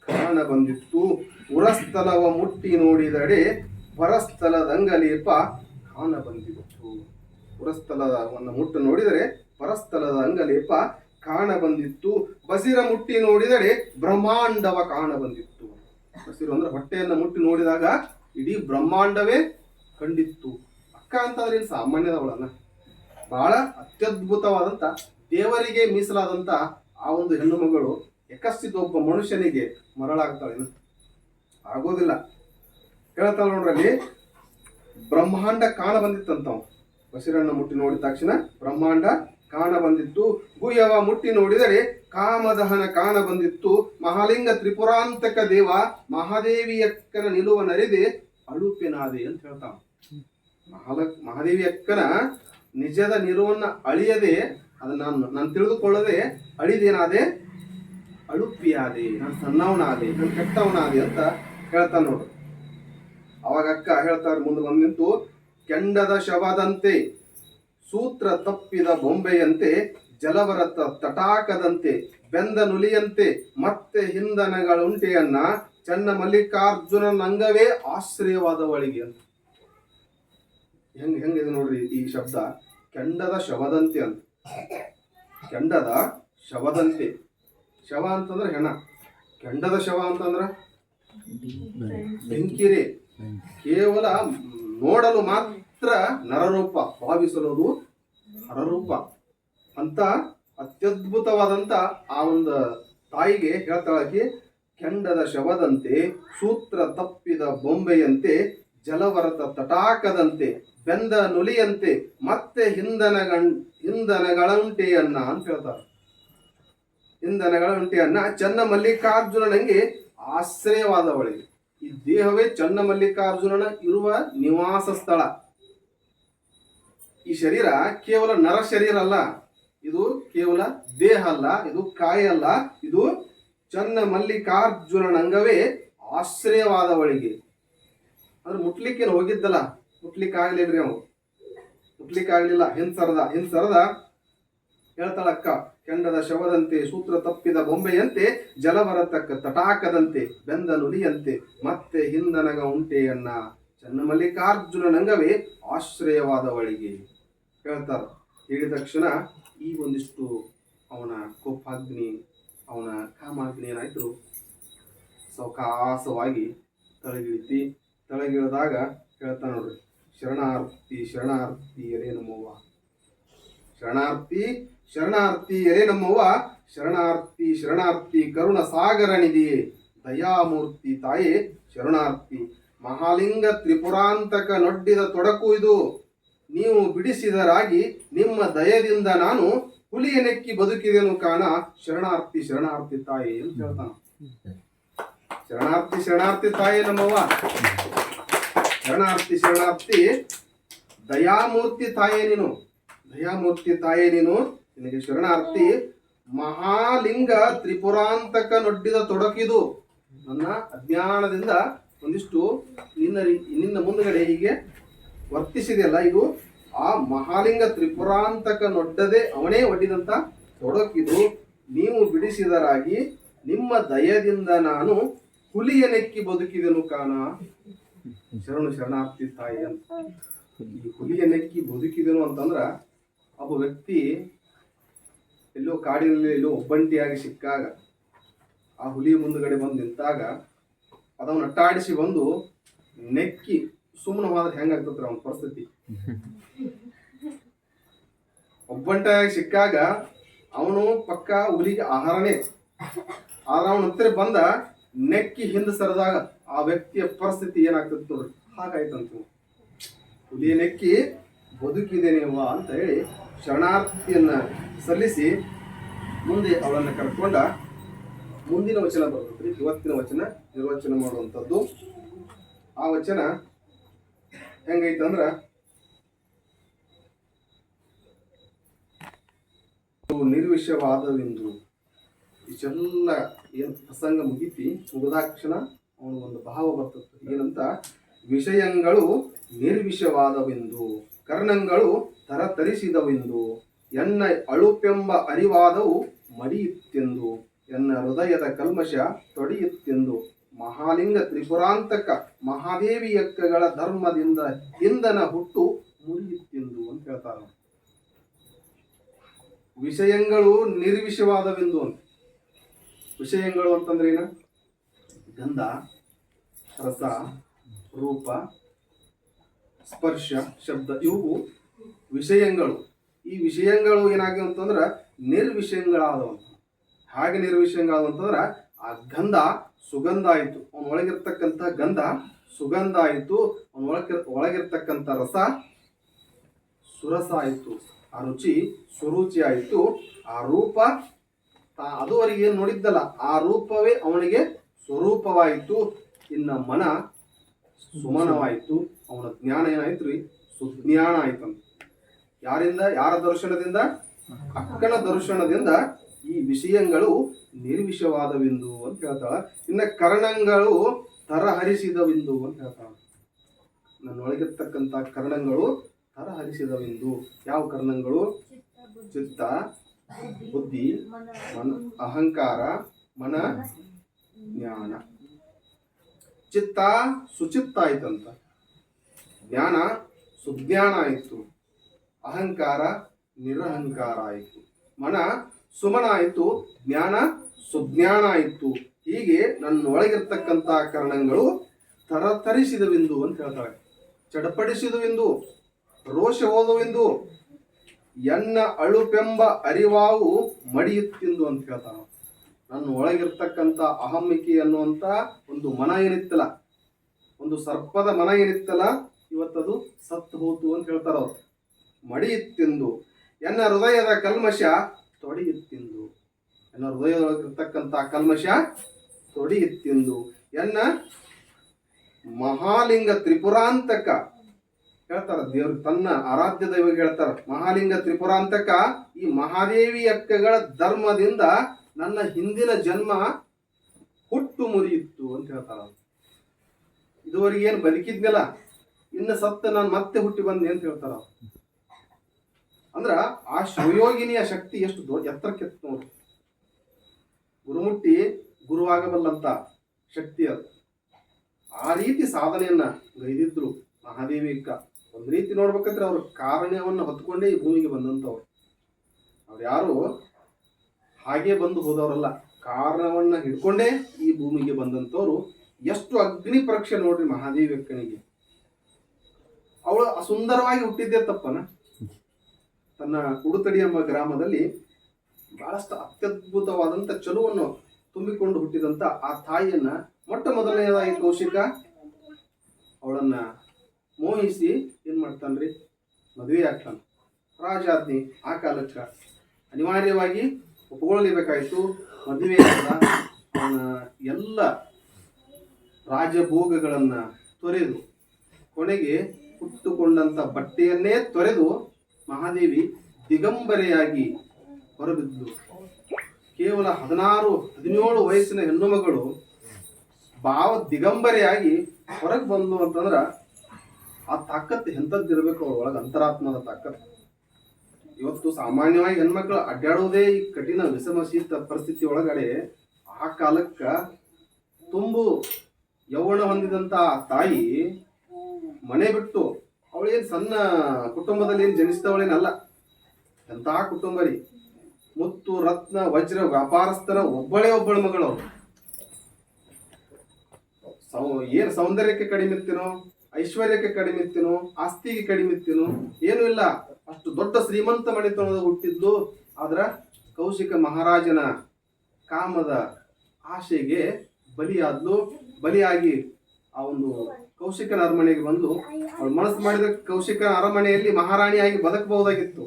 ಕಾಣ ಬಂದಿತ್ತು. ಉರಸ್ಥಲವ ಮುಟ್ಟಿ ನೋಡಿದಡೆ ಪರಸ್ಥಲದಂಗಲೇಪ ಕಾಣ ಬಂದಿತ್ತು. ಪುರಸ್ಥಲವನ್ನು ಮುಟ್ಟು ನೋಡಿದರೆ ಪರಸ್ಥಲದ ಅಂಗಲೇಪ ಕಾಣ ಬಂದಿತ್ತು. ಬಸಿರ ಮುಟ್ಟಿ ನೋಡಿದರೆ ಬ್ರಹ್ಮಾಂಡವ ಕಾಣ ಬಂದಿತ್ತು. ಬಸಿರು ಅಂದ್ರೆ ಹೊಟ್ಟೆಯನ್ನು ಮುಟ್ಟಿ ನೋಡಿದಾಗ ಇಡೀ ಬ್ರಹ್ಮಾಂಡವೇ ಕಂಡಿತ್ತು. ಅಕ್ಕ ಅಂತಂದ್ರೆ ಏನು ಸಾಮಾನ್ಯದವಳನ್ನ ಬಹಳ ಅತ್ಯದ್ಭುತವಾದಂತ ದೇವರಿಗೆ ಮೀಸಲಾದಂತ ಆ ಒಂದು ಹೆಣ್ಣು ಮಗಳು ಯಕಸ್ಸಿದ ಒಬ್ಬ ಮನುಷ್ಯನಿಗೆ ಮರಳಾಗ್ತಾಳೇನು? ಆಗೋದಿಲ್ಲ. ಹೇಳ್ತಾಳ ನೋಡ್ರಲ್ಲಿ ಬ್ರಹ್ಮಾಂಡ ಕಾಣ ಬಂದಿತ್ತಂತವ್. ಬಸಿರಣ್ಣ ಮುಟ್ಟಿ ನೋಡಿದ ತಕ್ಷಣ ಬ್ರಹ್ಮಾಂಡ ಕಾಣ ಬಂದಿತ್ತು. ಗುಯವ ಮುಟ್ಟಿ ನೋಡಿದರೆ ಕಾಮದಹನ ಕಾಣ ಬಂದಿತ್ತು. ಮಹಾಲಿಂಗ ತ್ರಿಪುರಾಂತಕ ದೇವ ಮಹಾದೇವಿಯಕ್ಕನ ನಿಲುವ ನರಿದೆ. ಅಳುಪಿನಾದೆ ಅಂತ ಹೇಳ್ತಾವ. ಮಹಾದೇವಿ ಅಕ್ಕನ ನಿಜದ ನಿರುವನ್ನ ಅಳಿಯದೆ ಅದನ್ನ ನಾನು ನಾನು ತಿಳಿದುಕೊಳ್ಳದೆ ಅಳಿದೇನಾದೆ? ಅಳುಪಿಯಾದೆ, ನಾನು ಸಣ್ಣವನಾದೆ, ನಾನು ಕೆಟ್ಟವನಾದೆ ಅಂತ ಹೇಳ್ತಾನೆ ನೋಡು. ಅವಾಗ ಅಕ್ಕ ಹೇಳ್ತಾರೆ ಮುಂದೆ ಬಂದು ನಿಂತು, ಕೆಂಡದ ಶವದಂತೆ, ಸೂತ್ರ ತಪ್ಪಿದ ಬೊಂಬೆಯಂತೆ, ಜಲವರತ ತಟಾಕದಂತೆ, ಬೆಂದ ನುಲಿಯಂತೆ, ಮತ್ತೆ ಹಿಂದನಗಳುಂಟೆಯನ್ನ ಚನ್ನ ಮಲ್ಲಿಕಾರ್ಜುನ ನಂಗವೇ ಆಶ್ರಯವಾದವಳಿಗೆ ಅಂತ. ಹೆಂಗ್ ಹೆಂಗಿದೆ ನೋಡ್ರಿ ಈ ಶಬ್ದ? ಕೆಂಡದ ಶವದಂತೆ ಅಂತ. ಕೆಂಡದ ಶವದಂತೆ. ಶವ ಅಂತಂದ್ರೆ ಹೆಣ. ಕೆಂಡದ ಶವ ಅಂತಂದ್ರ? ಬೆಂಕಿರಿ. ಕೇವಲ ನೋಡಲು ಮಾತ್ರ ನರರೂಪ ಭಾವಿಸಲು ಹರರೂಪ ಅಂತ ಅತ್ಯದ್ಭುತವಾದಂತ ಆ ಒಂದು ತಾಯಿಗೆ ಹೇಳ್ತಾಳಕಿ ಕೆಂಡದ ಶವದಂತೆ, ಸೂತ್ರ ತಪ್ಪಿದ ಬೊಂಬೆಯಂತೆ, ಜಲವರತ ತಟಾಕದಂತೆ, ಬೆಂದ ನುಲಿಯಂತೆ, ಮತ್ತೆ ಹಿಂದನಗಂ ಹಿಂದನಗಳಂಟೆಯನ್ನ ಅಂತ ಹೇಳ್ತಾರೆ. ಹಿಂದನಗಳಂಟೆಯನ್ನ ಚನ್ನ ಮಲ್ಲಿಕಾರ್ಜುನನಿಗೆ ಆಶ್ರಯವಾದವಳಿಗೆ. ಈ ದೇಹವೇ ಚನ್ನ ಮಲ್ಲಿಕಾರ್ಜುನನ ಇರುವ ನಿವಾಸ ಸ್ಥಳ. ಈ ಶರೀರ ಕೇವಲ ನರ ಶರೀರ ಅಲ್ಲ ಇದು ಕೇವಲ ದೇಹ ಅಲ್ಲ, ಇದು ಕಾಯ ಅಲ್ಲ ಇದು ಚನ್ನ ಮಲ್ಲಿಕಾರ್ಜುನನಂಗವೇ ಆಶ್ರಯವಾದವಳಿಗೆ. ಅಂದ್ರೆ ಮುಟ್ಲಿಕ್ಕೇನು ಹೋಗಿದ್ದಲ್ಲ, ಮುಟ್ಲಿಕ್ಕೆ ಆಗ್ಲಿಲ್ರಿ ಅವ. ಮುಟ್ಲಿಕ್ಕೆ ಆಗ್ಲಿಲ್ಲ. ಹಿಂಸರದ ಹಿಂಸರದ ಹೇಳ್ತಾಳಕ್ಕ, ಕೆಂಡದ ಶವದಂತೆ, ಸೂತ್ರ ತಪ್ಪಿದ ಬೊಂಬೆಯಂತೆ ಜಲವರತಕ್ಕ ತಟಾಕದಂತೆ ಬೆಂದ ನುಡಿಯಂತೆ ಮತ್ತೆ ಹಿಂದನಗ ಉಂಟೆಯನ್ನ ಚನ್ನಮಲ್ಲಿಕಾರ್ಜುನನಂಗವೇ ಆಶ್ರಯವಾದವಳಿಗೆ. ಹೇಳ್ತಾರ. ಹೇಳಿದ ತಕ್ಷಣ ಈ ಒಂದಿಷ್ಟು ಅವನ ಕೋಪಾಗ್ನಿ ಅವನ ಕಾಮಾಗ್ನಿ ಏನಾಯ್ತು ಸೌಕಾಸವಾಗಿ ತಳಗಿಳಿತಿ ತಳಗಿಳಿದಾಗ ಹೇಳ್ತಾ ನೋಡ್ರಿ, ಶರಣಾರ್ಥಿ ಶರಣಾರ್ಥಿ ಎಲೆ ನಮ್ಮವ್ವ. ಶರಣಾರ್ಥಿ ಶರಣಾರ್ಥಿ ಎಲೆ ನಮ್ಮವ್ವ. ಶರಣಾರ್ಥಿ ಶರಣಾರ್ಥಿ, ಕರುಣ ಸಾಗರ ನಿಧಿ. ದಯಾಮೂರ್ತಿ ತಾಯಿ, ಶರಣಾರ್ಥಿ. ಮಹಾಲಿಂಗ ತ್ರಿಪುರಾಂತಕ ನೊಡ್ಡಿದ ತೊಡಕು ಇದು. ನೀವು ಬಿಡಿಸಿದರಾಗಿ ನಿಮ್ಮ ದಯದಿಂದ ನಾನು ಹುಲಿಯ ನೆಕ್ಕಿ ಬದುಕಿದೆನು ಕಾಣ ಶರಣಾರ್ಥಿ ಶರಣಾರ್ಥಿ ತಾಯಿ ಅಂತ ಹೇಳ್ತಾನ. ಶರಣಾರ್ಥಿ ಶರಣಾರ್ಥಿ ತಾಯಿ ನಮ್ಮವ್ವ. ಶರಣಾರ್ಥಿ ಶರಣಾರ್ಥಿ, ದಯಾಮೂರ್ತಿ ತಾಯೇ ನೀನು. ದಯಾಮೂರ್ತಿ ತಾಯೇ ನೀನು. ನಿನಗೆ ಶರಣಾರ್ಥಿ ಮಹಾಲಿಂಗ ತ್ರಿಪುರಾಂತಕ ನೊಡ್ಡಿದ ತೊಡಕಿದು. ನನ್ನ ಅಜ್ಞಾನದಿಂದ ಒಂದಿಷ್ಟು ನಿನ್ನ ನಿನ್ನ ಮುಂದುಗಡೆ ಹೀಗೆ ವರ್ತಿಸಿದೆಯಲ್ಲ ಇದು? ಆ ಮಹಾಲಿಂಗ ತ್ರಿಪುರಾಂತಕ ನೊಡ್ಡದೆ ಅವನೇ ಒಡ್ಡಿದಂತ ತೊಡಕಿದು ನೀವು ಬಿಡಿಸಿದರಾಗಿ ನಿಮ್ಮ ದಯದಿಂದ ನಾನು ಹುಲಿಯ ನೆಕ್ಕಿ ಬದುಕಿದನು ಕಾಣ. ಶರಣು ಶರಣಾರ್ಥಿ ತಾಯಿ ಅಂತ. ಈ ಹುಲಿಯ ನೆಕ್ಕಿ ಬದುಕಿದನು ಅಂತಂದ್ರ ಒಬ್ಬ ವ್ಯಕ್ತಿ ಎಲ್ಲೋ ಕಾಡಿನಲ್ಲಿ ಎಲ್ಲೋ ಒಬ್ಬಂಟಿಯಾಗಿ ಸಿಕ್ಕಾಗ, ಆ ಹುಲಿ ಮುಂದುಗಡೆ ಬಂದು ನಿಂತಾಗ ಅದವನ್ನ ಅಟ್ಟಾಡಿಸಿ ಬಂದು ನೆಕ್ಕಿ ಸುಮ್ಮನೆ ಹೋದ್ರೆ ಹೆಂಗಾಗ್ತತ್ರ ಅವನ ಪರಿಸ್ಥಿತಿ? ಒಬ್ಬಂಟಾಗಿ ಸಿಕ್ಕಾಗ ಅವನು ಪಕ್ಕ ಹುಲಿಗೆ ಆಹಾರನೇ. ಆದ್ರೆ ಅವನ ಹತ್ತಿರ ಬಂದ ನೆಕ್ಕಿ ಹಿಂದೆ ಸರಿದಾಗ ಆ ವ್ಯಕ್ತಿಯ ಪರಿಸ್ಥಿತಿ ಏನಾಗ್ತದೆ ನೋಡ್ರಿ. ಹಾಗಾಯ್ತಂತ. ಹುಲಿ ನೆಕ್ಕಿ ಬದುಕಿದ್ದೇನೆವ್ವ ಅಂತ ಹೇಳಿ ಶರಣಾರ್ಥಿಯನ್ನ ಸಲ್ಲಿಸಿ ಮುಂದೆ ಅವಳನ್ನ ಕರ್ಕೊಂಡ ಮುಂದಿನ ವಚನ ಬರ್ತದ್ರಿ ಇವತ್ತಿನ ವಚನ, ನಿರ್ವಚನ ಮಾಡುವಂಥದ್ದು. ಆ ವಚನ ಹೆಂಗೈತಂದ್ರ ನಿರ್ವಿಷವಾದವೆಂದು ಇಷ್ಟೆಲ್ಲ ಏನು ಪ್ರಸಂಗ ಮುಗಿತಿ ಮುಗಿದಾಕ್ಷಣ ಅವನು ಒಂದು ಭಾವ ಬರ್ತದೆ. ಏನಂತ? ವಿಷಯಗಳು ನಿರ್ವಿಷವಾದವೆಂದು ಕರ್ಣಗಳು ತರತರಿಸಿದವೆಂದು, ಎನ್ನ ಅಳುಪೆಂಬ ಅರಿವಾದವು ಮಡಿಯುತ್ತೆಂದು, ಎನ್ನ ಹೃದಯದ ಕಲ್ಮಶ ತೊಡೆಯುತ್ತೆಂದು, ಮಹಾಲಿಂಗ ತ್ರಿಪುರಾಂತಕ ಮಹಾದೇವಿಯಕ್ಕಗಳ ಧರ್ಮದಿಂದ ಇಂಧನ ಹುಟ್ಟು ಮುರಿಯುತ್ತೆಂದು ಅಂತ ಹೇಳ್ತಾರ ವಿಷಯಗಳು ನಿರ್ವಿಷವಾದವೆಂದು ಅಂತ. ವಿಷಯಗಳು ಅಂತಂದ್ರೆ ಏನ? ಗಂಧ, ರಸ, ರೂಪ, ಸ್ಪರ್ಶ, ಶಬ್ದ, ಇವು ವಿಷಯಗಳು. ಈ ವಿಷಯಗಳು ಏನಾಗಿ ಅಂತಂದ್ರೆ ನಿರ್ವಿಷಯಗಳಾದವು. ಹಾಗೆ ನಿರ್ವಿಷಯಗಳಾದವು ಅಂತಂದ್ರೆ ಆ ಗಂಧ ಸುಗಂಧ ಆಯಿತು. ಅವನ ಒಳಗಿರ್ತಕ್ಕಂಥ ಗಂಧ ಸುಗಂಧ ಆಯಿತು. ಅವನ ಒಳಗಿರ್ತಕ್ಕಂಥ ರಸ ಸುರಸ ಆಯಿತು. ಆ ರುಚಿ ಸುರುಚಿ ಆಯಿತು. ಆ ರೂಪ ತಾ ಅವರಿಗೆ ಏನು ನೋಡಿದ್ದಲ್ಲ, ಆ ರೂಪವೇ ಅವನಿಗೆ ಸ್ವರೂಪವಾಯಿತು. ಇನ್ನ ಮನ ಸುಮನವಾಯಿತು. ಅವನ ಜ್ಞಾನ ಏನಾಯ್ತು ರೀ? ಸುಜ್ಞಾನ ಆಯ್ತಂತ. ಯಾರಿಂದ? ಯಾರ ದರ್ಶನದಿಂದ? ಅಕ್ಕನ ದರ್ಶನದಿಂದ ಈ ವಿಷಯಗಳು ನಿರ್ವಿಷವಾದವೆಂದು ಅಂತ ಹೇಳ್ತಾಳ. ಇನ್ನ ಕರ್ಣಗಳು ತರಹರಿಸಿದವೆಂದು ಅಂತ ಹೇಳ್ತಾಳ. ನನ್ನೊಳಗಿರ್ತಕ್ಕಂಥ ಕರ್ಣಗಳು ತರಹರಿಸಿದವೆಂದು ಯಾವ ಕರ್ಣಗಳು? ಚಿತ್ತ, ಬುದ್ಧಿ, ಮನ, ಅಹಂಕಾರ, ಮನ, ಜ್ಞಾನ. ಚಿತ್ತ ಸುಚಿತ್ತ ಆಯ್ತಂತ. ಜ್ಞಾನ ಸುಜ್ಞಾನ ಆಯಿತು. ಅಹಂಕಾರ ನಿರಹಂಕಾರ ಆಯಿತು. ಮನ ಸುಮನ ಆಯಿತು. ಜ್ಞಾನ ಸುಜ್ಞಾನ ಆಯಿತು. ಹೀಗೆ ನನ್ನ ಒಳಗಿರ್ತಕ್ಕಂಥ ಕರ್ಣಗಳು ತರತರಿಸಿದವೆಂದು ಅಂತ ಹೇಳ್ತಾಳೆ. ಚಡಪಡಿಸಿದುವೆಂದು. ರೋಷ ಹೋದುವೆಂದು ಎನ್ನ ಅಳುಪೆಂಬ ಅರಿವಾವು ಮಡಿಯುತ್ತಿಂದು ಅಂತ ಹೇಳ್ತಾನ ನನ್ನ ಒಳಗಿರ್ತಕ್ಕಂಥ ಅಹಮ್ಮಿಕೆ ಅನ್ನುವಂಥ ಒಂದು ಮನ ಏನಿತ್ತಲ್ಲ, ಒಂದು ಸರ್ಪದ ಮನ ಏನಿತ್ತಲ್ಲ, ಇವತ್ತದು ಸತ್ತು ಹೋತು ಅಂತ ಹೇಳ್ತಾರ ಅವ್ರು. ಮಡಿಯುತ್ತಿಂದು, ಎನ್ನ ಹೃದಯದ ಕಲ್ಮಶ ತೊಡಿಯುತ್ತಿಂದು. ಎನ್ನ ಹೃದಯದೊಳಗಿರ್ತಕ್ಕಂಥ ಕಲ್ಮಶ ತೊಡಿಯುತ್ತಿಂದು. ಎನ್ನ ಮಹಾಲಿಂಗ ತ್ರಿಪುರಾಂತಕ ಹೇಳ್ತಾರ, ದೇವ್ರ ತನ್ನ ಆರಾಧ್ಯ ದೈವಗೆ ಹೇಳ್ತಾರ, ಮಹಾಲಿಂಗ ತ್ರಿಪುರಾಂತಕ ಈ ಮಹಾದೇವಿ ಅಕ್ಕಗಳ ಧರ್ಮದಿಂದ ನನ್ನ ಹಿಂದಿನ ಜನ್ಮ ಹುಟ್ಟು ಮುರಿಯಿತ್ತು ಅಂತ ಹೇಳ್ತಾರ ಇದುವರೆಗೆ ಏನು ಬದುಕಿದ್ನಲ್ಲ, ಇನ್ನು ಸತ್ತ ನಾನು ಮತ್ತೆ ಹುಟ್ಟಿ ಬಂದೆ ಅಂತ ಹೇಳ್ತಾರ ಅಂದ್ರ ಆ ಶಿವಯೋಗಿನಿಯ ಶಕ್ತಿ ಎಷ್ಟು ದೊಡ್ಡ ಎತ್ತರಕ್ಕೆತ್ತು ನೋಡಿ. ಗುರುಮುಟ್ಟಿ ಗುರುವಾಗಬಲ್ಲಂತ ಶಕ್ತಿ ಅದು. ಆ ರೀತಿ ಸಾಧನೆಯನ್ನ ಗೈದಿದ್ರು ಮಹಾದೇವಿ ಅಕ್ಕ ಒಂದ್ ರೀತಿ ನೋಡ್ಬೇಕಂದ್ರೆ ಅವ್ರ ಕಾರಣವನ್ನು ಹೊತ್ಕೊಂಡೇ ಈ ಭೂಮಿಗೆ ಬಂದಂಥವ್ರು ಅವ್ರು ಯಾರು? ಹಾಗೆ ಬಂದು ಹೋದವರಲ್ಲ. ಕಾರಣವನ್ನ ಹಿಡ್ಕೊಂಡೇ ಈ ಭೂಮಿಗೆ ಬಂದಂತವ್ರು. ಎಷ್ಟು ಅಗ್ನಿ ಪರೀಕ್ಷೆ ನೋಡ್ರಿ ಮಹಾದೇವಿ ಅಕ್ಕನಿಗೆ ಅವಳು ಸುಂದರವಾಗಿ ಹುಟ್ಟಿದ್ದೆ ತಪ್ಪನ? ತನ್ನ ಕುಡುತಡಿ ಎಂಬ ಗ್ರಾಮದಲ್ಲಿ ಬಹಳಷ್ಟು ಅತ್ಯದ್ಭುತವಾದಂಥ ಚಲುವನ್ನು ತುಂಬಿಕೊಂಡು ಹುಟ್ಟಿದಂತ ಆ ತಾಯಿಯನ್ನ ಮೊಟ್ಟ ಮೊದಲನೆಯದಾಗಿ ಕೌಶಿಕ ಅವಳನ್ನ ಮೋಹಿಸಿ ಏನು ಮಾಡ್ತಾನೆ ರೀ ಮದುವೆ ಆಗ್ತಾನ. ರಾಜಾಜ್ಞೆ ಆ ಕಾಲಕ್ಕೆ. ಅನಿವಾರ್ಯವಾಗಿ ಒಪ್ಕೊಳ್ಳಲೇಬೇಕಾಯ್ತು ಮದುವೆ ಅವನ ಎಲ್ಲ ರಾಜಭೋಗಗಳನ್ನು ತೊರೆದು, ಕೊನೆಗೆ ಹುಟ್ಟುಕೊಂಡಂತ ಬಟ್ಟೆಯನ್ನೇ ತೊರೆದು ಮಹಾದೇವಿ ದಿಗಂಬರೆಯಾಗಿ ಹೊರಬಿದ್ದು ಕೇವಲ ಹದಿನಾರು, ಹದಿನೇಳು ವಯಸ್ಸಿನ ಹೆಣ್ಣು ಮಗಳು ಭಾವ ದಿಗಂಬರೆಯಾಗಿ ಹೊರಗೆ ಬಂದು ಅಂತಂದ್ರ ಆ ತಾಕತ್ತು ಎಂಥದ್ದಿರ್ಬೇಕು ಅವ್ರ ಒಳಗೆ ಅಂತರಾತ್ಮದ ತಾಕತ್ತು ಇವತ್ತು ಸಾಮಾನ್ಯವಾಗಿ ಹೆಣ್ಮಕ್ಳು ಅಡ್ಡಾಡೋದೇ ಈ ಕಠಿಣ ವಿಷಮ ಶೀತ ಪರಿಸ್ಥಿತಿ ಒಳಗಡೆ ಆ ಕಾಲಕ್ಕ ತುಂಬು ಯೌವನ ಹೊಂದಿದಂತ ತಾಯಿ ಮನೆ ಬಿಟ್ಟು ಅವಳೇನು ಸಣ್ಣ ಕುಟುಂಬದಲ್ಲಿ ಏನು ಜನಿಸಿದವಳೇನಲ್ಲ. ಎಂಥ ಕುಟುಂಬ ರೀ. ಮುತ್ತು, ರತ್ನ, ವಜ್ರ, ವ್ಯಾಪಾರಸ್ಥರ ಒಬ್ಬಳೇ ಒಬ್ಬಳ ಮಗಳು ಸೌ, ಏನು ಸೌಂದರ್ಯಕ್ಕೆ ಕಡಿಮೆ ಇರ್ತೀನೋ? ಐಶ್ವರ್ಯಕ್ಕೆ ಕಡಿಮಿತ್ತೇನು ಆಸ್ತಿಗೆ ಕಡಿಮಿತ್ತೇನು ಏನೂ ಇಲ್ಲ. ಅಷ್ಟು ದೊಡ್ಡ ಶ್ರೀಮಂತ ಮನೆತನದ ಹುಟ್ಟಿದ್ಲು ಆದ್ರ ಕೌಶಿಕ ಮಹಾರಾಜನ ಕಾಮದ ಆಶೆಗೆ ಬಲಿಯಾದ್ಲು, ಬಲಿಯಾಗಿ ಆ ಒಂದು ಕೌಶಿಕನ ಅರಮನೆಗೆ ಬಂದು ಅವಳು ಮನಸ್ಸು ಮಾಡಿದ ಕೌಶಿಕನ ಅರಮನೆಯಲ್ಲಿ ಮಹಾರಾಣಿಯಾಗಿ ಬದುಕಬಹುದಾಗಿತ್ತು.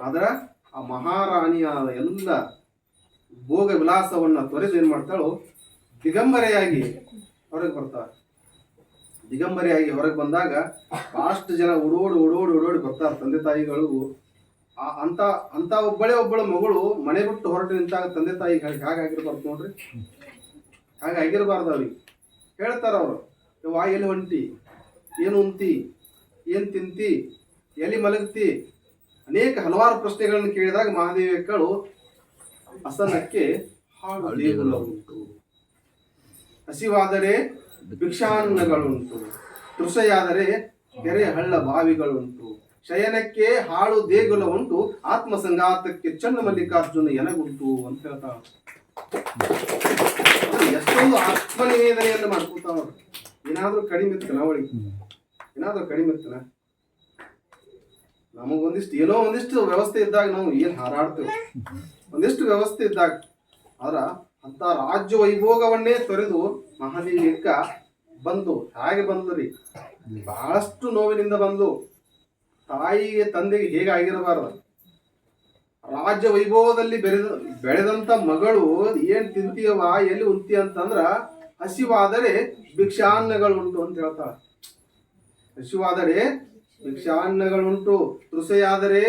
ಆದ್ರ ಆ ಮಹಾರಾಣಿಯಾದ ಎಲ್ಲ ಭೋಗ ವಿಲಾಸವನ್ನ ತೊರೆದು ಏನು ಮಾಡ್ತಾಳೋ, ದಿಗಂಬರೆಯಾಗಿ ಹೊರಗೆ ಬರ್ತಾಳೆ. ದಿಗಂಬರೆಯಾಗಿ ಹೊರಗೆ ಬಂದಾಗ ಅಷ್ಟು ಜನ ಓಡೋಡಿ ಓಡೋಡಿ ಓಡೋಡಿ ಬರ್ತಾರೆ ತಂದೆ ತಾಯಿಗಳು. ಆ ಅಂತ ಅಂತ ಒಬ್ಬಳೇ ಒಬ್ಬಳ ಮಗಳು ಮನೆ ಬಿಟ್ಟು ಹೊರಟು ನಿಂತಾಗ ತಂದೆ ತಾಯಿ ಹಾಗಾಗಿರ್ಬಾರ್ದು ನೋಡ್ರಿ. ಹಾಗಾಗಿರ್ಬಾರ್ದು ಅವ್ರಿಗೆ. ಹೇಳ್ತಾರ ಅವರು ವಾ, ಎಲ್ಲಿ ಹೊಂಟಿ? ಏನು ಉಂತಿ ಏನು ತಿಂತಿ? ಎಲ್ಲಿ ಮಲಗ್ತಿ? ಅನೇಕ ಹಲವಾರು ಪ್ರಶ್ನೆಗಳನ್ನು ಕೇಳಿದಾಗ ಮಹಾದೇವಿ ಅಕ್ಕಳು ಅಸನಕ್ಕೆ ಉಂಟು ಹಸಿವಾದರೆ ಭಿಕ್ಷಾನ್ನಗಳುಂಟು. ತೃಷೆಯಾದರೆ ಕೆರೆ ಹಳ್ಳ ಬಾವಿಗಳುಂಟು. ಶಯನಕ್ಕೆ ಹಾಳು ದೇಗುಲ ಉಂಟು ಆತ್ಮ ಸಂಘಾತಕ್ಕೆ ಚನ್ನ ಮಲ್ಲಿಕಾರ್ಜುನ ಎನಗುಂಟು ಅಂತ ಹೇಳ್ತಾ ಎಷ್ಟೊಂದು ಆತ್ಮನಿವೇದನೆಯನ್ನು ಮಾಡ್ಕೊತಾವ ಏನಾದ್ರೂ ಕಡಿಮೆ ಇತ್ತನ ಅವಳಿಗೆ ಏನಾದ್ರೂ ಕಡಿಮೆ ಇತ್ತನ ನಮಗೊಂದಿಷ್ಟು ಏನೋ ಒಂದಿಷ್ಟು ವ್ಯವಸ್ಥೆ ಇದ್ದಾಗ ನಾವು ಏನು ಹಾರಾಡ್ತೇವೆ? ಒಂದಿಷ್ಟು ವ್ಯವಸ್ಥೆ ಇದ್ದಾಗ ಆದ್ರ ಅಂತ ರಾಜ್ಯ ವೈಭೋಗವನ್ನೇ ತೊರೆದು ಮಹಾದೇವಿ ಲಿಂಗ ಬಂದು ಹಾಗೆ ಬಂದ್ರಿ ಬಹಳಷ್ಟು ನೋವಿನಿಂದ ಬಂದು, ತಾಯಿಗೆ, ತಂದೆಗೆ ಹೇಗೆ ಆಗಿರಬಾರದು? ರಾಜ್ಯ ವೈಭವದಲ್ಲಿ ಬೆಳೆದ ಬೆಳೆದಂತ ಮಗಳು ಏನ್ ತಿಂತೀಯವ ಎಲ್ಲಿ ಉಂತಿ ಅಂತಂದ್ರ ಹಸಿವಾದರೆ ಭಿಕ್ಷಾನ್ನಗಳುಂಟು ಅಂತ ಹೇಳ್ತಾಳ. ಹಸಿವಾದರೆ ಭಿಕ್ಷಾನ್ನಗಳುಂಟು, ತೃಸೆಯಾದರೆ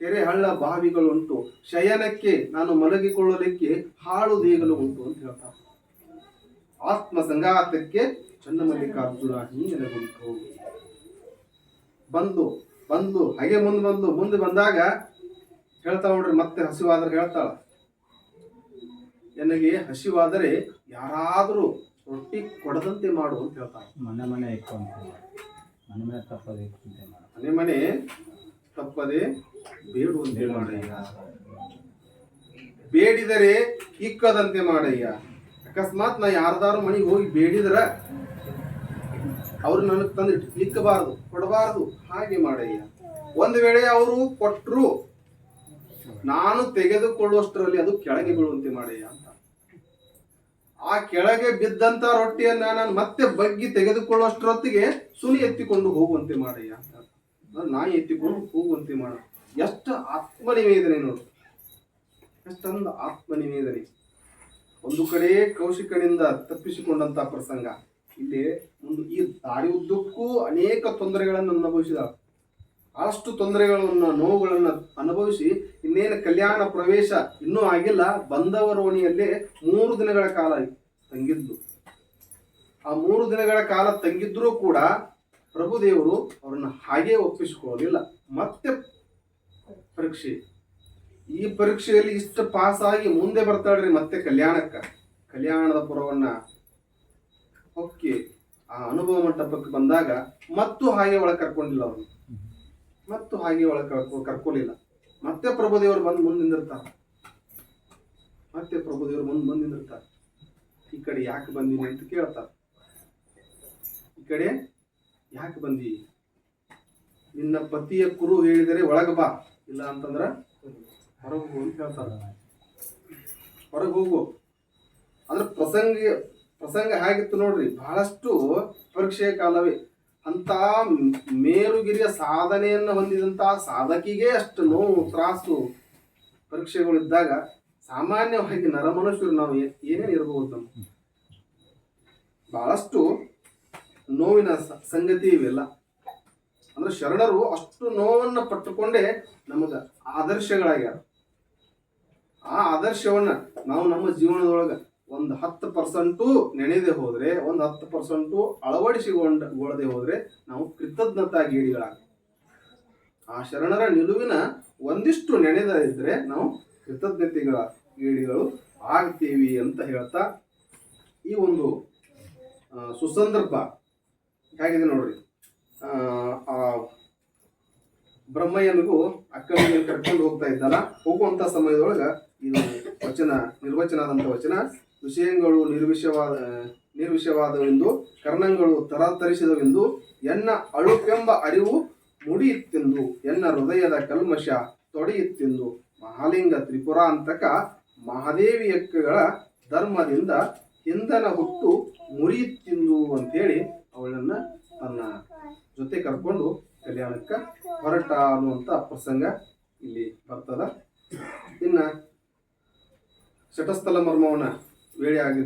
ಕೆರೆ ಹಳ್ಳ ಬಾವಿಗಳುಂಟು, ಶಯನಕ್ಕೆ ನಾನು ಮಲಗಿಕೊಳ್ಳಲಿಕ್ಕೆ ಹಾಳು ದೇಗಲು ಉಂಟು ಅಂತ ಹೇಳ್ತಾಳ. ಆತ್ಮ ಸಂಘಾತಕ್ಕೆ ಚನ್ನಮಲ್ಲಿಕಾರ್ಜುನ ಹಿಂಗನಗುಂಟು ಬಂದು ಬಂದು ಹಾಗೆ ಮುಂದೆ ಬಂದು ಮುಂದೆ ಬಂದಾಗ ಹೇಳ್ತಾಳ ನೋಡ್ರಿ ಮತ್ತೆ ಹಸಿವಾದ್ರೆ ಹೇಳ್ತಾಳ. ನನಗೆ ಹಸಿವಾದರೆ ಯಾರಾದರೂ ರೊಟ್ಟಿ ಕೊಡದಂತೆ ಮಾಡು ಅಂತ ಹೇಳ್ತಾಳೆ. ಮನೆ ಮನೆ ಮನೆ ಮನೆ ತಪ್ಪದೆ ಮನೆ ಮನೆ ತಪ್ಪದೆ ಬೇಡು ಅಂತ ಮಾಡಯ್ಯ ಬೇಡಿದರೆ ಇಕ್ಕದಂತೆ ಮಾಡಯ್ಯ ಅಕಸ್ಮಾತ್ ನಾ ಯಾರ್ದಾರು ಮನೆಗೆ ಹೋಗಿ ಬೇಡಿದ್ರ ಅವ್ರು ನನಗೆ ತಂದು ಇಕ್ಕಬಾರದು ಕೊಡಬಾರದು. ಹಾಗೆ ಮಾಡಯ್ಯ. ಒಂದು ವೇಳೆ ಅವರು ಕೊಟ್ಟರು ನಾನು ತೆಗೆದುಕೊಳ್ಳುವಷ್ಟರಲ್ಲಿ ಅದು ಕೆಳಗೆ ಬೀಳುವಂತೆ ಮಾಡಯ್ಯ ಅಂತ. ಆ ಕೆಳಗೆ ಬಿದ್ದಂತ ರೊಟ್ಟಿಯನ್ನ ನಾನು ಮತ್ತೆ ಬಗ್ಗಿ ತೆಗೆದುಕೊಳ್ಳುವಷ್ಟರೊತ್ತಿಗೆ ಸುನಿ ಎತ್ತಿಕೊಂಡು ಹೋಗುವಂತೆ ಮಾಡಯ್ಯ ಅಂತ. ನಾಯಿ ಎತ್ತಿಕೊಂಡು ಹೋಗುವಂತೆ ಮಾಡ. ಎಷ್ಟು ಆತ್ಮನಿವೇದನೆ ನೋಡು. ಎಷ್ಟೊಂದು ಆತ್ಮನಿವೇದನೆ. ಒಂದು ಕಡೆ ಕೌಶಿಕನಿಂದ ತಪ್ಪಿಸಿಕೊಂಡಂತ ಪ್ರಸಂಗ. ಇಲ್ಲಿ ಒಂದು ಈ ದಾರಿ ಉದ್ದಕ್ಕೂ ಅನೇಕ ತೊಂದರೆಗಳನ್ನು ಅನುಭವಿಸಿದ. ಅಷ್ಟು ತೊಂದರೆಗಳನ್ನು, ನೋವುಗಳನ್ನು ಅನುಭವಿಸಿ ಇನ್ನೇನು ಕಲ್ಯಾಣ ಪ್ರವೇಶ ಇನ್ನೂ ಆಗಿಲ್ಲ. ಬಂದವರ ಓಣಿಯಲ್ಲೇ ಮೂರು ದಿನಗಳ ಕಾಲ ತಂಗಿದ್ದು. ಆ ಮೂರು ದಿನಗಳ ಕಾಲ ತಂಗಿದ್ರೂ ಕೂಡ ಪ್ರಭುದೇವರು ಅವರನ್ನು ಹಾಗೇ ಒಪ್ಪಿಸಿಕೊಳ್ಳಲಿಲ್ಲ. ಮತ್ತೆ ಪರೀಕ್ಷೆ ಈ ಪರೀಕ್ಷೆಯಲ್ಲಿ ಇಷ್ಟು ಪಾಸ್ ಆಗಿ ಮುಂದೆ ಬರ್ತಾಳ್ರಿ ಮತ್ತೆ ಕಲ್ಯಾಣಕ್ಕ. ಕಲ್ಯಾಣದ ಪುರವನ್ನ ಹೊಕ್ಕಿ ಆ ಅನುಭವ ಮಂಟಪಕ್ಕೆ ಬಂದಾಗ ಮತ್ತು ಹಾಗೆ ಒಳಗೆ ಕರ್ಕೊಂಡಿಲ್ಲ ಅವರು. ಮತ್ತು ಹಾಗೆ ಒಳಗೆ ಕರ್ಕೊ ಮತ್ತೆ ಪ್ರಭುದೇವರು ಬಂದು ಮುಂದೆ ನಿಂದಿರ್ತಾರೆ. ಮತ್ತೆ ಪ್ರಭುದೇವರು ಮುಂದೆ ಬಂದು ನಿಂದಿರ್ತಾರೆ. ಈ ಕಡೆ ಯಾಕೆ ಬಂದಿನಿ ಅಂತ ಕೇಳ್ತಾರೆ. ಈ ಕಡೆ ಯಾಕೆ ಬಂದಿ? ನಿನ್ನ ಪತಿಯ ಕುರು ಹೇಳಿದರೆ ಒಳಗೆ ಬಾ. ಇಲ್ಲ ಅಂತಂದ್ರ ಹೊರಗೆ ಹೋಗು ಅಂತ ಹೇಳ್ತಾರೆ ಹೊರಗೆ ಹೋಗು. ಅಂದ್ರೆ ಪ್ರಸಂಗ ಪ್ರಸಂಗ ಹೇಗಿತ್ತು ನೋಡ್ರಿ, ಬಹಳಷ್ಟು ಪರೀಕ್ಷೆಯ ಕಾಲವೇ. ಅಂತ ಮೇರುಗಿರಿಯ ಸಾಧನೆಯನ್ನು ಹೊಂದಿದಂತ ಸಾಧಕಿಗೆ ಅಷ್ಟು ನೋವು, ತ್ರಾಸು ಪರೀಕ್ಷೆಗಳು ಇದ್ದಾಗ ಸಾಮಾನ್ಯವಾಗಿ ನರಮನುಷ್ಯರು ನಾವು ಏನೇನು ಇರಬಹುದು ಬಹಳಷ್ಟು ನೋವಿನ ಸಂಗತಿ ಇವೆಲ್ಲ. ಅಂದ್ರೆ ಶರಣರು ಅಷ್ಟು ನೋವನ್ನು ಪಟ್ಟುಕೊಂಡೇ ನಮಗ ಆದರ್ಶಗಳಾಗ್ಯಾರ. ಆ ಆದರ್ಶವನ್ನ ನಾವು ನಮ್ಮ ಜೀವನದೊಳಗ ಒಂದು ಹತ್ತು ಪರ್ಸೆಂಟು ನೆನೆದೇ ಹೋದ್ರೆ, ಒಂದು ಹತ್ತು ಪರ್ಸೆಂಟು ಅಳವಡಿಸಿಕೊಂಡ ಗೊಳ್ಳದೆ ಹೋದ್ರೆ ನಾವು ಕೃತಜ್ಞತಾ ಗೇಡಿಗಳಾಗ ಆ ಶರಣರ ನಿಲುವಿನ ಒಂದಿಷ್ಟು ನೆನೆದ ಇದ್ರೆ ನಾವು ಕೃತಜ್ಞತೆಗಳ ಗೇಡಿಗಳು ಆಗ್ತೀವಿ ಅಂತ ಹೇಳ್ತಾ ಈ ಒಂದು ಸುಸಂದರ್ಭ ಹೇಗಿದೆ ನೋಡ್ರಿ. ಬ್ರಹ್ಮಯ್ಯನಿಗೂ ಅಕ್ಕನಿಗೆ ಕರ್ಕೊಂಡು ಹೋಗ್ತಾ ಇದ್ದಲ್ಲ ಹೋಗುವಂತ ಸಮಯದೊಳಗ ಇದು ವಚನ, ನಿರ್ವಚನಾದಂಥ ವಚನ. ವಿಷಯಗಳು ನಿರ್ವಿಷವಾದ ನಿರ್ವಿಷವಾದವೆಂದು ಕರ್ಣಗಳು ತರಾತರಿಸಿದವೆಂದು, ಎನ್ನ ಅಳುಪೆಂಬ ಅರಿವು ಮುಡಿಯುತ್ತೆಂದು, ಎನ್ನ ಹೃದಯದ ಕಲ್ಮಶ ತೊಡೆಯುತ್ತೆಂದು, ಮಹಾಲಿಂಗ ತ್ರಿಪುರಾಂತಕ ಮಹಾದೇವಿಯಕ್ಕಗಳ ಧರ್ಮದಿಂದ ಹಿಂದನ ಹುಟ್ಟು ಮುರಿಯುತ್ತೆಂದು ಅಂತೇಳಿ ಅವಳನ್ನ ತನ್ನ ಜೊತೆ ಕರ್ಕೊಂಡು ಕಲ್ಯಾಣಕ್ಕೆ ಹೊರಟ ಅನ್ನುವಂಥ ಪ್ರಸಂಗ ಇಲ್ಲಿ ಬರ್ತದ. ಇನ್ನ ಶಟಸ್ಥಲ ಮರ್ಮವನ್ನು ವೇಳೆ ಆಗಿದೆ.